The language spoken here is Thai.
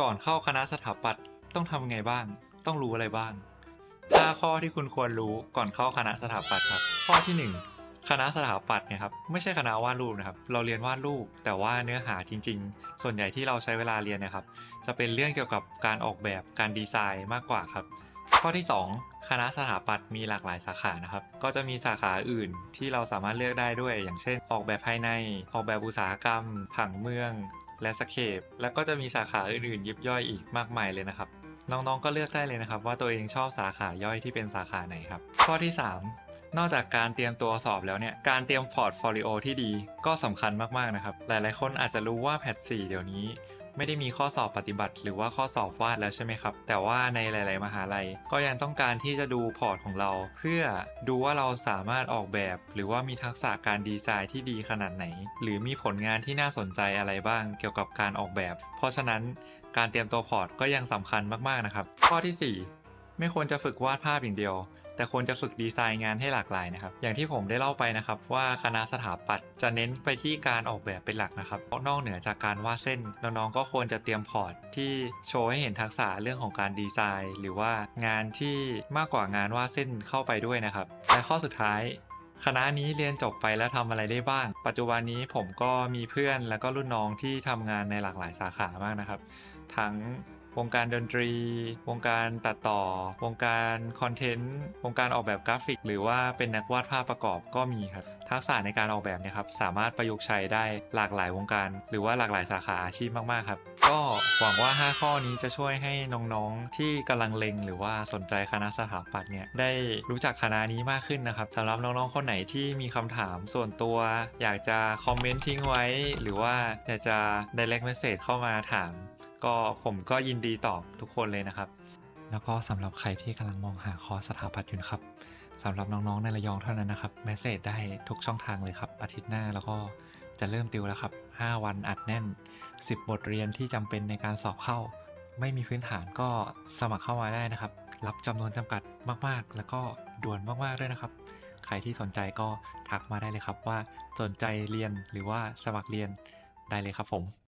ก่อนเข้าคณะสถาปัตย์ต้องทำไงบ้าง ต้องรู้อะไรบ้าง 5 ข้อที่คุณควรรู้ก่อนเข้าคณะสถาปัตย์ครับ ข้อที่ 1 คณะสถาปัตย์เนี่ยครับไม่ใช่คณะวาดรูปนะครับ เราเรียนวาดรูป แต่ว่าเนื้อหาจริง ๆ ส่วนใหญ่ที่เราใช้เวลาเรียนเนะครับ จะเป็นเรื่องเกี่ยวกับการออกแบบการดีไซน์มากกว่าครับข้อที่ 2 คณะสถาปัตย์มีหลากหลายสาขานะครับ ก็จะมีสาขาอื่นที่เราสามารถเลือกได้ด้วย อย่างเช่น ออกแบบภายใน ออกแบบอุตสาหกรรม ผังเมือง และสเคปแล้วก็จะมีสาขาอื่นๆ ยิบย่อยอีกมากมายเลยนะครับ น้องๆก็เลือกได้เลยนะครับ ว่าตัวเองชอบสาขาย่อยที่เป็นสาขาไหนครับ ข้อที่ 3 นอกจากการเตรียมตัวสอบแล้วเนี่ยการเตรียมพอร์ตโฟลิโอที่ดีก็สำคัญมากๆนะครับ หลายๆคนอาจจะรู้ว่าแพท4เดี๋ยวนี้ ไม่ได้มีข้อสอบปฏิบัติ หรือว่าข้อสอบวาดแล้วใช่ไหมครับ แต่ว่าในหลาย ๆ มหาลัย ก็ยังต้องการที่จะดูพอร์ตของเรา เพื่อดูว่าเราสามารถออกแบบ หรือว่ามีทักษะการดีไซน์ที่ดีขนาดไหน หรือมีผลงานที่น่าสนใจอะไรบ้างเกี่ยวกับการออกแบบ เพราะฉะนั้นการเตรียมตัวพอร์ตก็ยังสำคัญมาก ๆ นะครับ ข้อที่ 4 ไม่ควรจะฝึกวาดภาพอย่างเดียว แต่ควรจะฝึกดีไซน์งานให้หลากหลายนะครับ อย่างที่ผมได้เล่าไปนะครับว่าคณะสถาปัตย์จะเน้นไปที่การออกแบบเป็นหลักนะครับนอกเหนือจากการวาดเส้นน้องๆก็ควรจะเตรียมพอร์ตที่โชว์ให้เห็นทักษะเรื่องของการดีไซน์ หรือว่างานที่มากกว่างานวาดเส้นเข้าไปด้วยนะครับ และข้อสุดท้ายคณะนี้เรียนจบไปแล้วทำอะไรได้บ้าง ปัจจุบันนี้ผมก็มีเพื่อนและก็รุ่นน้องที่ทำงานในหลากหลายสาขามากนะครับ ทั้ง วงการดนตรี วงการตัดต่อ วงการคอนเทนต์ วงการออกแบบกราฟิก หรือว่าเป็นนักวาดภาพประกอบก็มีครับ ทักษะในการออกแบบเนี่ยครับสามารถประยุกต์ใช้ได้หลากหลายวงการ หรือว่าหลากหลายสาขาอาชีพมากๆครับ ก็หวังว่า 5 ข้อนี้จะช่วยให้น้องๆ ที่กำลังเล็ง หรือว่าสนใจคณะสถาปัตย์เนี่ยได้รู้จักคณะนี้มากขึ้นนะครับสำหรับน้องๆ คนไหนที่มีคำถามส่วนตัว อยากจะคอมเมนต์ทิ้งไว้ หรือว่าอยากจะ direct message เข้ามาถาม ก็ผมก็ยินดีตอบทุกคนเลยนะครับ แล้วก็สำหรับใครที่กำลังมองหาคอร์สสถาปัตย์อยู่นะครับสำหรับน้องๆในระยองเท่านั้นนะครับเมสเซจได้ทุกช่องทางเลยครับ อาทิตย์หน้าแล้วก็จะเริ่มติวแล้วครับ 5 วันอัดแน่น 10 บทเรียนที่จำเป็นในการสอบเข้า ไม่มีพื้นฐานก็สมัครเข้ามาได้นะครับ รับจำนวนจำกัดมากๆ แล้วก็ด่วนมากๆด้วยนะครับ ใครที่สนใจก็ทักมาได้เลยครับว่าสนใจเรียนหรือว่าสมัครเรียนได้เลยครับผม